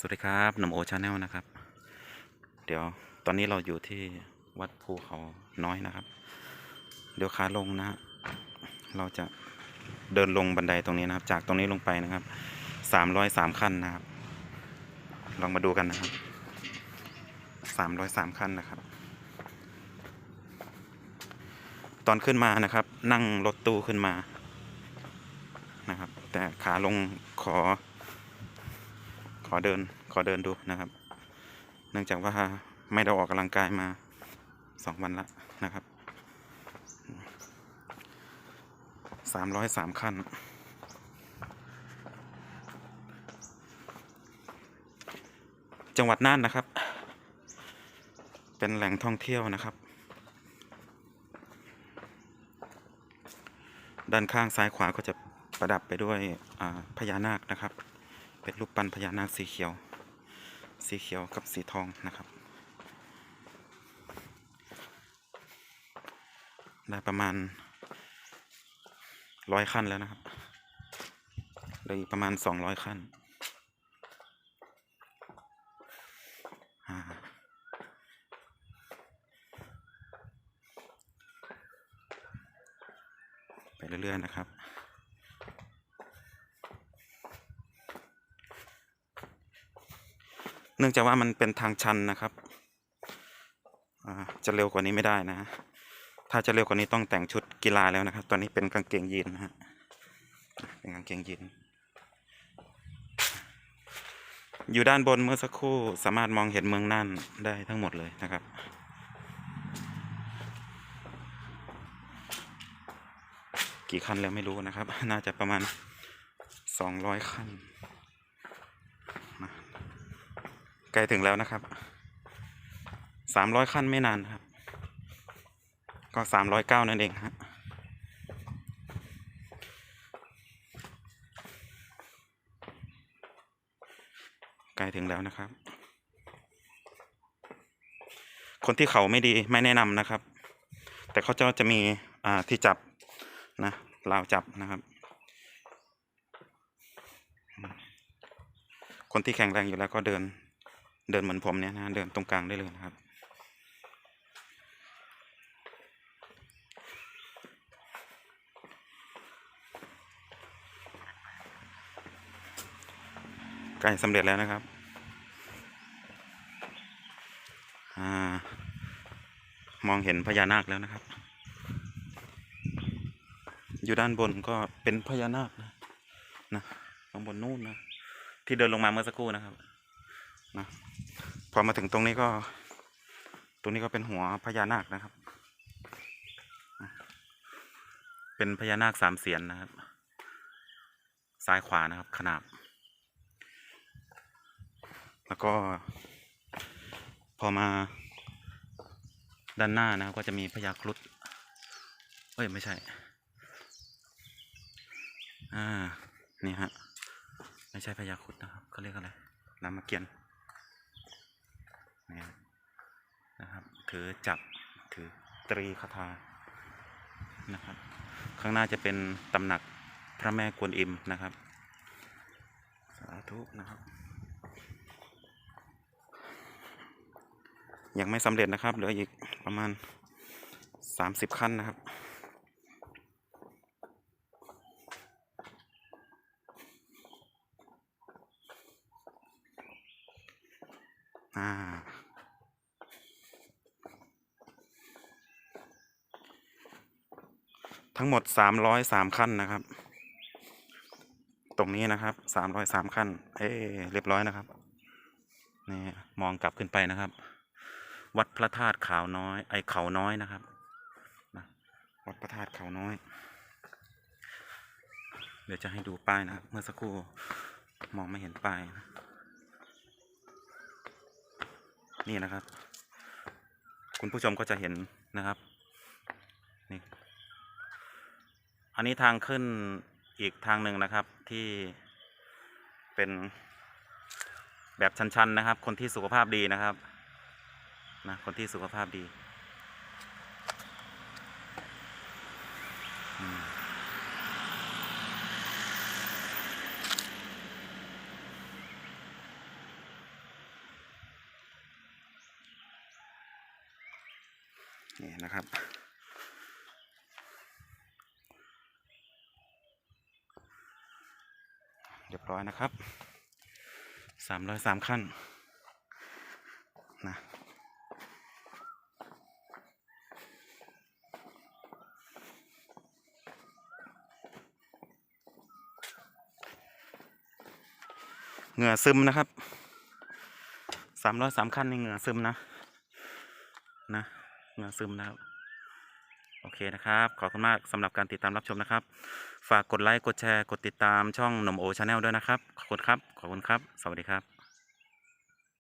สวัสดีครับหนุ่มโอชาแนลนะครับ เดี๋ยวตอนนี้เราอยู่ที่วัดภูเขาน้อยนะครับ เดี๋ยวขาลงนะ เราจะเดินลงบันไดตรงนี้นะครับ จากตรงนี้ลงไปนะครับสามร้อยสามขั้นนะครับ ลองมาดูกันนะครับสามร้อยสามขั้นนะครับ ตอนขึ้นมานะครับ นั่งรถตู้ขึ้นมานะครับ แต่ขาลงขอ ขอเดินขอเดินดูนะครับ เนื่องจากว่าไม่ได้ออกกำลังกายมาสองวันละนะครับสามร้อยสามขั้น จังหวัดน่านนะครับ เป็นแหล่งท่องเที่ยวนะครับ ด้านข้างซ้ายขวาก็จะประดับไปด้วยพญานาคนะครับ เป็นรูปปั้นพญานาคสีเขียว สีเขียวกับสีทองนะครับ ได้ประมาณร้อยขั้นแล้วนะครับเหลืออีกประมาณสองร้อยขั้นไปเรื่อยๆนะครับ เนื่องจากว่ามันเป็นทางชันนะครับจะเร็วกว่านี้ไม่ได้นะ ถ้าจะเร็วกว่านี้ต้องแต่งชุดกีฬาแล้วนะครับ ตอนนี้เป็นกางเกงยีนนะฮะเป็นกางเกงยีนอยู่ด้านบนเมื่อสักครู่สามารถมองเห็นเมืองน่านได้ทั้งหมดเลยนะครับ กี่ขั้นแล้วไม่รู้นะครับ น่าจะประมาณสองร้อยขั้น ใกล้ถึงแล้วนะครับ สามร้อยขั้นไม่นานครับ ก็สามร้อยเก้านั่นเองฮะใกล้ถึงแล้วนะครับ คนที่เขาไม่ดีไม่แนะนำนะครับ แต่เขาจะจะมีอ่าที่จับนะราวจับนะครับ คนที่แข็งแรงอยู่แล้วก็เดิน เดินเหมือนผมเนี่ยนะเดินตรงกลางได้เลยนะครับ ใกล้สำเร็จแล้วนะครับอมองเห็นพญานาคแล้วนะครับ อยู่ด้านบนก็เป็นพญานาคนะนะข้างบนนู่นนะที่เดินลงมาเมื่อสักครู่นะครับ นะ พอมาถึงตรงนี้ก็ ตรงนี้ก็เป็นหัวพญานาคนะครับ เป็นพญานาคสามเสียนนะครับ ซ้ายขวานะครับ ขนาบ แล้วก็ พอมาด้านหน้านะครับ ก็จะมีพญาครุฑเอ้ย ไม่ใช่ อ่า นี่ฮะ ไม่ใช่พญาครุฑนะครับเขาเรียกอะไรรามเกียนฮะนะครับ ถือจับถือตรีคาถานะครับ ข้างหน้าจะเป็นตำหนักพระแม่กวนอิมนะครับ สาธุนะครับ ยังไม่สำเร็จนะครับ เหลืออีกประมาณสามสิบขั้นนะครับอ่า ทั้งหมดสามร้อยสามขั้นนะครับ ตรงนี้นะครับสามร้อยสามขั้น เอ้เรียบร้อยนะครับนี่มองกลับขึ้นไปนะครับ วัดพระธาตุขาวน้อย ไอเขาน้อยนะครับวัดพระธาตุเขาน้อย เดี๋ยวจะให้ดูป้ายนะครับ เมื่อสักครู่มองไม่เห็นป้ายนะนี่นะครับ คุณผู้ชมก็จะเห็นนะครับ อันนี้ทางขึ้นอีกทางหนึ่งนะครับที่เป็นแบบชันๆนะครับ คนที่สุขภาพดีนะครับนะคนที่สุขภาพดี นี่นะครับ ร้อยนะครับสามร้อยสามขั้นนะเหงื่อซึมนะครับสามร้อยสามขั้นในเหงื่อซึมนะ นะ เหงื่อซึมนะครับ อเคนะครับ ขอบคุณมากสำหรับการติดตามรับชมนะครับ ฝากกดไลค์ กดแชร์ กดติดตามช่องหนมโอชาแนลด้วยนะครับ ขอบคุณครับ ขอบคุณครับ สวัสดีครับ